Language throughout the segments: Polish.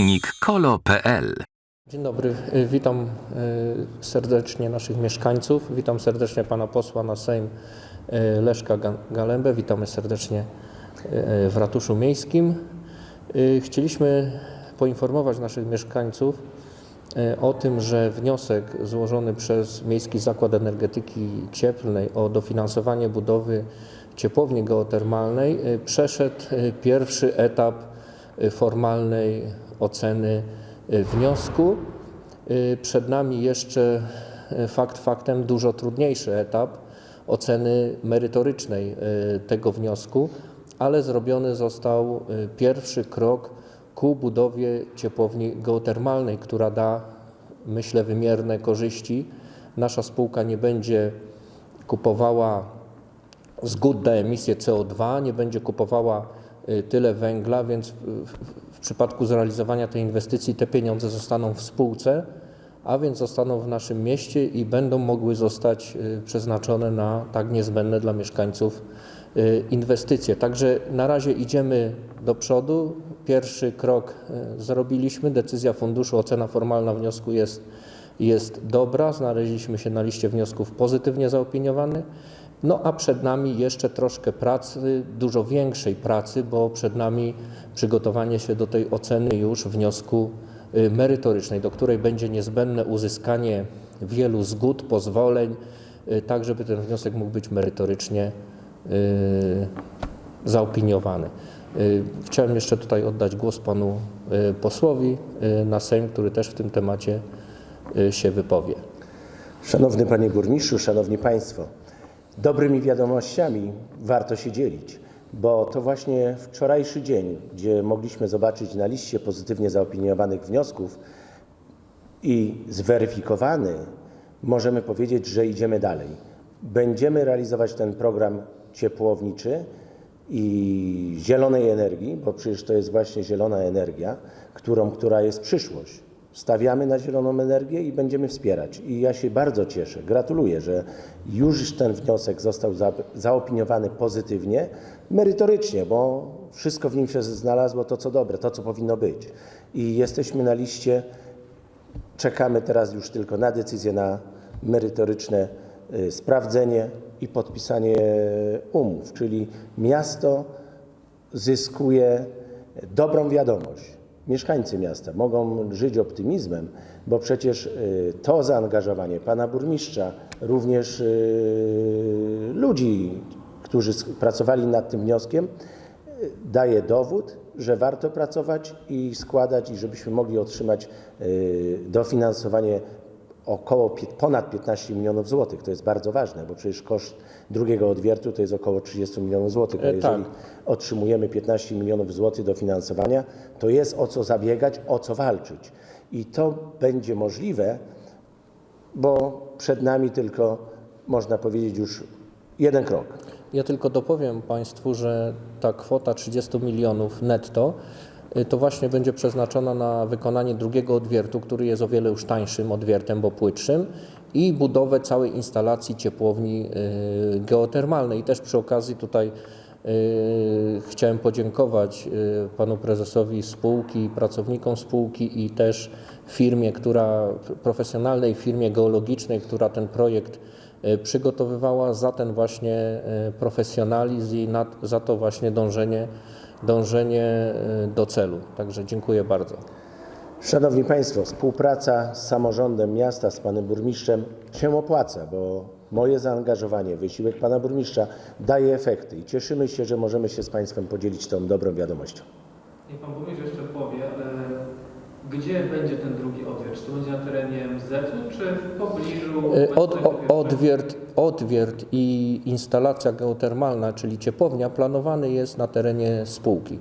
www.e-kolo.pl Dzień dobry, y, witam y, serdecznie naszych mieszkańców, witam serdecznie pana posła na Sejm y, Leszka Ga- Galembę, witamy serdecznie w ratuszu miejskim. Chcieliśmy poinformować naszych mieszkańców o tym, że wniosek złożony przez Miejski Zakład Energetyki Cieplnej o dofinansowanie budowy ciepłowni geotermalnej przeszedł pierwszy etap formalnej oceny y, wniosku. Y, Przed nami jeszcze y, fakt faktem dużo trudniejszy etap oceny merytorycznej y, tego wniosku, ale zrobiony został y, pierwszy krok ku budowie ciepłowni geotermalnej, która da, myślę, wymierne korzyści. Nasza spółka nie będzie kupowała zgód na emisję CO2, nie będzie kupowała y, tyle węgla, więc w, przypadku zrealizowania tej inwestycji te pieniądze zostaną w spółce, a więc zostaną w naszym mieście i będą mogły zostać y, przeznaczone na tak niezbędne dla mieszkańców y, inwestycje. Także na razie idziemy do przodu. Pierwszy krok y, zrobiliśmy. Decyzja funduszu, ocena formalna wniosku jest, jest dobra. Znaleźliśmy się na liście wniosków pozytywnie zaopiniowanych. No a przed nami jeszcze troszkę pracy, dużo większej pracy, bo przed nami przygotowanie się do tej oceny już wniosku y, merytorycznej, do której będzie niezbędne uzyskanie wielu zgód, pozwoleń, y, tak żeby ten wniosek mógł być merytorycznie y, zaopiniowany. Chciałem jeszcze tutaj oddać głos panu posłowi na Sejm, który też w tym temacie się wypowie. Szanowny Panie Burmistrzu, Szanowni Państwo, dobrymi wiadomościami warto się dzielić, bo to właśnie wczorajszy dzień, gdzie mogliśmy zobaczyć na liście pozytywnie zaopiniowanych wniosków i zweryfikowany, możemy powiedzieć, że idziemy dalej. Będziemy realizować ten program ciepłowniczy i zielonej energii, bo przecież to jest właśnie zielona energia, którą, która jest przyszłość. Stawiamy na zieloną energię i będziemy wspierać. I ja się bardzo cieszę, gratuluję, że już ten wniosek został za, zaopiniowany pozytywnie, merytorycznie, bo wszystko w nim się znalazło to, co dobre, to, co powinno być. I jesteśmy na liście Czekamy teraz już tylko na decyzję, na merytoryczne y, sprawdzenie i podpisanie umów, czyli miasto zyskuje dobrą wiadomość. Mieszkańcy miasta mogą żyć optymizmem, bo przecież y, to zaangażowanie pana burmistrza, również y, ludzi, którzy pracowali nad tym wnioskiem, daje dowód, że warto pracować i składać, i żebyśmy mogli otrzymać y, dofinansowanie około ponad 15 milionów złotych. To jest bardzo ważne, bo przecież koszt drugiego odwiertu to jest około 30 milionów złotych. A E, jeżeli tak. otrzymujemy 15 milionów złotych dofinansowania, to jest o co zabiegać, o co walczyć. I to będzie możliwe, bo przed nami tylko, można powiedzieć, już jeden krok. Ja tylko dopowiem Państwu, że ta kwota 30 milionów netto to właśnie będzie przeznaczona na wykonanie drugiego odwiertu, który jest o wiele już tańszym odwiertem, bo płytszym i budowę całej instalacji ciepłowni y, geotermalnej. I też przy okazji tutaj y, chciałem podziękować y, panu prezesowi spółki, pracownikom spółki i też firmie, która profesjonalnej firmie geologicznej, która ten projekt przygotowywała za ten właśnie profesjonalizm i za to właśnie dążenie, dążenie e, do celu. Także dziękuję bardzo. Szanowni Państwo, współpraca z samorządem miasta, z Panem Burmistrzem się opłaca, bo moje zaangażowanie, wysiłek Pana Burmistrza daje efekty i cieszymy się, że możemy się z Państwem podzielić tą dobrą wiadomością. Niech Pan Burmistrz jeszcze powie, e, gdzie będzie ten drugi odwiert? Czy to będzie na terenie MZ-u, czy w pobliżu? E, Od, odwiert, odwiert i instalacja geotermalna, czyli ciepłownia, planowany jest na terenie spółki.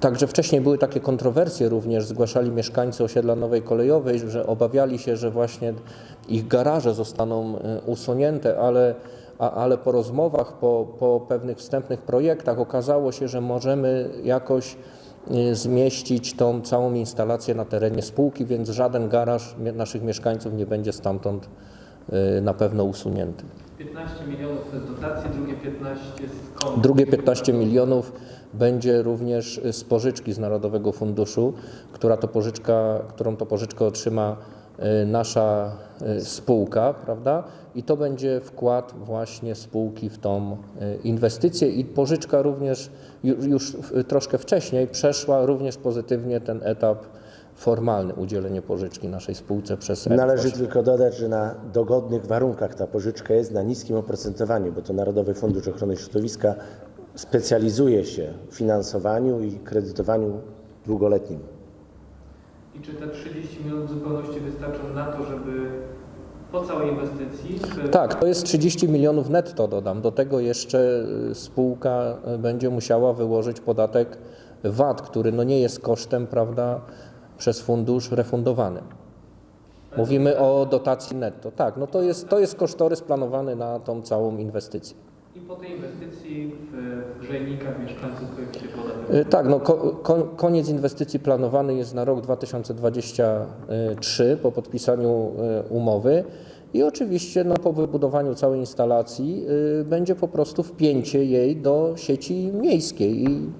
Także wcześniej były takie kontrowersje również, zgłaszali mieszkańcy osiedla Nowej Kolejowej, że obawiali się, że właśnie ich garaże zostaną e, usunięte, ale, ale po rozmowach, po, po pewnych wstępnych projektach okazało się, że możemy jakoś e, zmieścić tą całą instalację na terenie spółki, więc żaden garaż naszych mieszkańców nie będzie stamtąd na pewno usunięty. 15 milionów to jest dotacji, drugie 15 skąd? Drugie 15 milionów będzie również z pożyczki z Narodowego Funduszu, która to pożyczka, którą to pożyczkę otrzyma y, nasza y, spółka, prawda? I to będzie wkład właśnie spółki w tą y, inwestycję i pożyczka również ju- już troszkę wcześniej przeszła również pozytywnie ten etap formalny udzielenie pożyczki naszej spółce przez Należy EPOŚ. tylko dodać, że na dogodnych warunkach ta pożyczka jest na niskim oprocentowaniu, bo to Narodowy Fundusz Ochrony Środowiska specjalizuje się w finansowaniu i kredytowaniu długoletnim. I czy te 30 milionów w zupełności wystarczą na to, żeby po całej inwestycji... Czy... Tak, to jest 30 milionów netto dodam. Do tego jeszcze y, spółka y, będzie musiała wyłożyć podatek VAT, który no nie jest kosztem, prawda, przez fundusz refundowany. Mówimy o dotacji netto. Tak, no to jest, to jest kosztorys planowany na tą całą inwestycję. I po tej inwestycji w grzejnikach mieszkańców pojawi się podatek. Y, Tak, no ko, ko, koniec inwestycji planowany jest na rok 2023 po podpisaniu y, umowy i oczywiście no, po wybudowaniu całej instalacji y, będzie po prostu wpięcie jej do sieci miejskiej i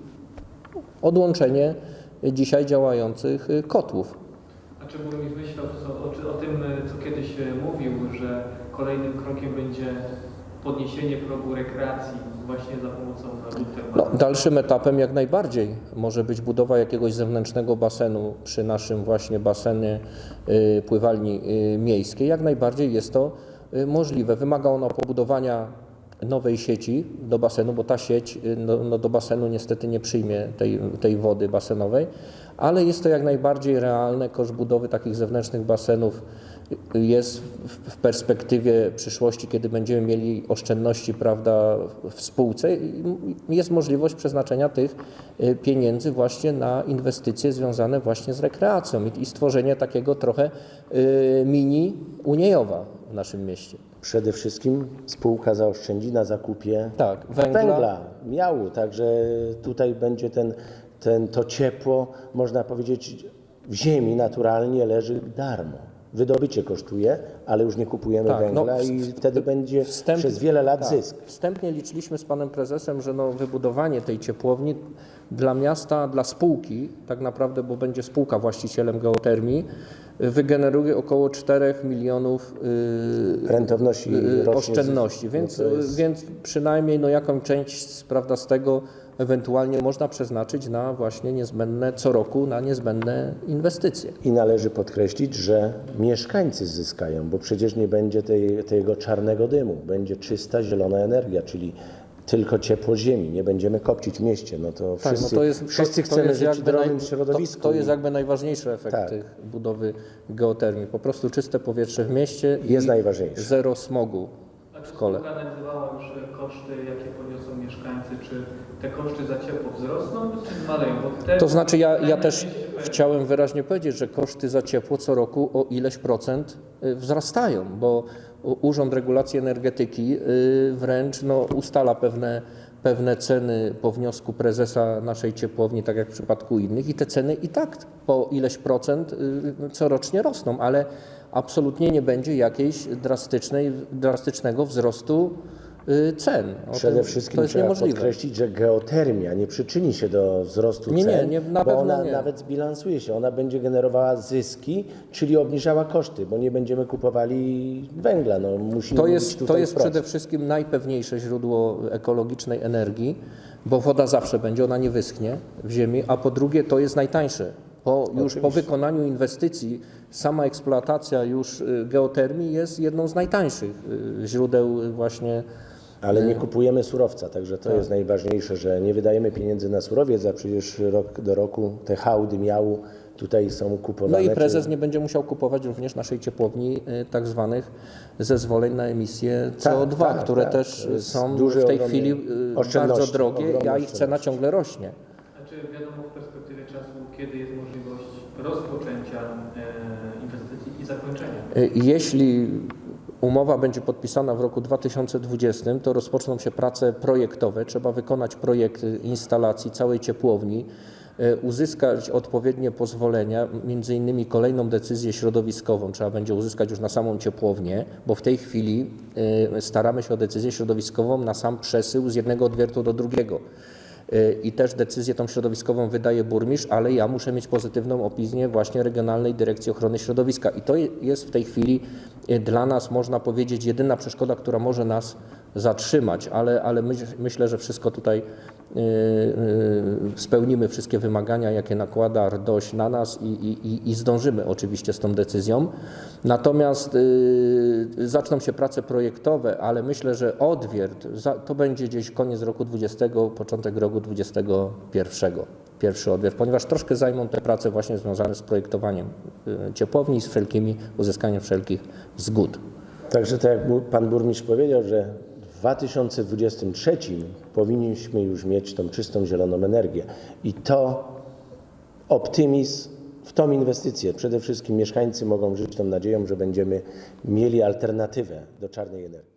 odłączenie dzisiaj działających y, kotłów. A czy burmistrz myślał o, czy- o tym, y, co kiedyś y, mówił, że kolejnym krokiem będzie podniesienie progu rekreacji właśnie za pomocą No, dalszym etapem jak najbardziej może być budowa jakiegoś zewnętrznego basenu przy naszym właśnie basenie pływalni miejskiej. Jak najbardziej jest to możliwe. Wymaga ono pobudowania nowej sieci do basenu, bo ta sieć y, no, no, do basenu niestety nie przyjmie tej, tej wody basenowej, ale jest to jak najbardziej realne. Koszt budowy takich zewnętrznych basenów y, jest w, perspektywie przyszłości, kiedy będziemy mieli oszczędności prawda, w spółce, jest możliwość przeznaczenia tych y, pieniędzy właśnie na inwestycje związane właśnie z rekreacją i, stworzenie takiego trochę y, mini Uniejowa w naszym mieście. Przede wszystkim spółka zaoszczędzi na zakupie Tak, węgla. węgla, miału, także tutaj będzie ten, ten, to ciepło, można powiedzieć, w ziemi naturalnie leży darmo. Wydobycie kosztuje, ale już nie kupujemy Tak, no, węgla w- i wtedy będzie przez wiele lat tak. zysk. Wstępnie liczyliśmy z panem prezesem, że no, wybudowanie tej ciepłowni dla miasta, dla spółki, tak naprawdę, bo będzie spółka właścicielem geotermii, wygeneruje około 4 milionów y, Rentowności y, oszczędności, więc, jest- więc przynajmniej no, jaką część prawda, z tego ewentualnie można przeznaczyć na właśnie niezbędne co roku, na niezbędne inwestycje. I należy podkreślić, że mieszkańcy zyskają, bo przecież nie będzie tej, tego czarnego dymu, będzie czysta, zielona energia, czyli tylko ciepło ziemi, nie będziemy kopcić w mieście. No to Tak, wszyscy, no to jest, wszyscy to, to chcemy żyć w zdrowym środowisku. To, to jest jakby najważniejszy efekt Tak. budowy geotermii. Po prostu czyste powietrze w mieście Jest najważniejsze. zero smogu w kole. spółka analizowała już koszty, jakie poniosą mieszkańcy? Czy te koszty za ciepło wzrosną, czy zmaleją? Bo te- To znaczy ja, ja te- też chciałem wyraźnie powiedzieć, że koszty za ciepło co roku o ileś procent y, wzrastają, bo Urząd Regulacji Energetyki y, wręcz no, ustala pewne, pewne ceny po wniosku prezesa naszej ciepłowni, tak jak w przypadku innych i te ceny i tak po ileś procent y, corocznie rosną, ale absolutnie nie będzie drastycznej, drastycznego wzrostu cen. O Przede tym- wszystkim to jest trzeba niemożliwe. podkreślić, że geotermia nie przyczyni się do wzrostu Nie, nie, cen, nie, na bo pewno ona nie. nawet zbilansuje się. Ona będzie generowała zyski, czyli obniżała koszty, bo nie będziemy kupowali węgla. No, musimy To jest, to jest wprost. przede wszystkim najpewniejsze źródło ekologicznej energii, bo woda zawsze będzie, ona nie wyschnie w ziemi, a po drugie to jest najtańsze. Po, już po wykonaniu inwestycji sama eksploatacja już y, geotermii jest jedną z najtańszych y, źródeł y, właśnie Ale nie kupujemy surowca, także Tak. to jest najważniejsze, że nie wydajemy pieniędzy na surowiec, a przecież rok do roku te hałdy miału tutaj są kupowane. No i czy- prezes nie będzie musiał kupować również naszej ciepłowni y, tak zwanych zezwoleń na emisję CO2, tak, które tak. też To jest są duży, w tej chwili y, oszczędności, bardzo drogie, ogromne a ich cena oszczędności. ciągle rośnie. A czy wiadomo w perspektywie czasu, kiedy jest możliwość rozpoczęcia e, inwestycji i zakończenia? Y, Jeśli umowa będzie podpisana w roku 2020, to rozpoczną się prace projektowe. Trzeba wykonać projekt instalacji całej ciepłowni. e, uzyskać odpowiednie pozwolenia, między innymi kolejną decyzję środowiskową trzeba będzie uzyskać już na samą ciepłownię, bo w tej chwili e, staramy się o decyzję środowiskową na sam przesył z jednego odwiertu do drugiego. I też decyzję tą środowiskową wydaje burmistrz, ale ja muszę mieć pozytywną opinię właśnie Regionalnej Dyrekcji Ochrony Środowiska. I to je- jest w tej chwili e, dla nas, można powiedzieć, jedyna przeszkoda, która może nas zatrzymać, ale, ale myśl, myślę, że wszystko tutaj e, e, spełnimy wszystkie wymagania, jakie nakłada RDOŚ na nas i, i, i- zdążymy oczywiście z tą decyzją. Natomiast y, zaczną się prace projektowe, ale myślę, że odwiert to będzie gdzieś koniec roku 20, początek roku 21. Pierwszy odwiert, ponieważ troszkę zajmą te prace właśnie związane z projektowaniem ciepłowni, z wszelkimi, uzyskaniem wszelkich zgód. Także tak jak pan burmistrz powiedział, że 2023 powinniśmy już mieć tą czystą zieloną energię. I to optymizm w tą inwestycję. Przede wszystkim mieszkańcy mogą żyć tą nadzieją, że będziemy mieli alternatywę do czarnej energii.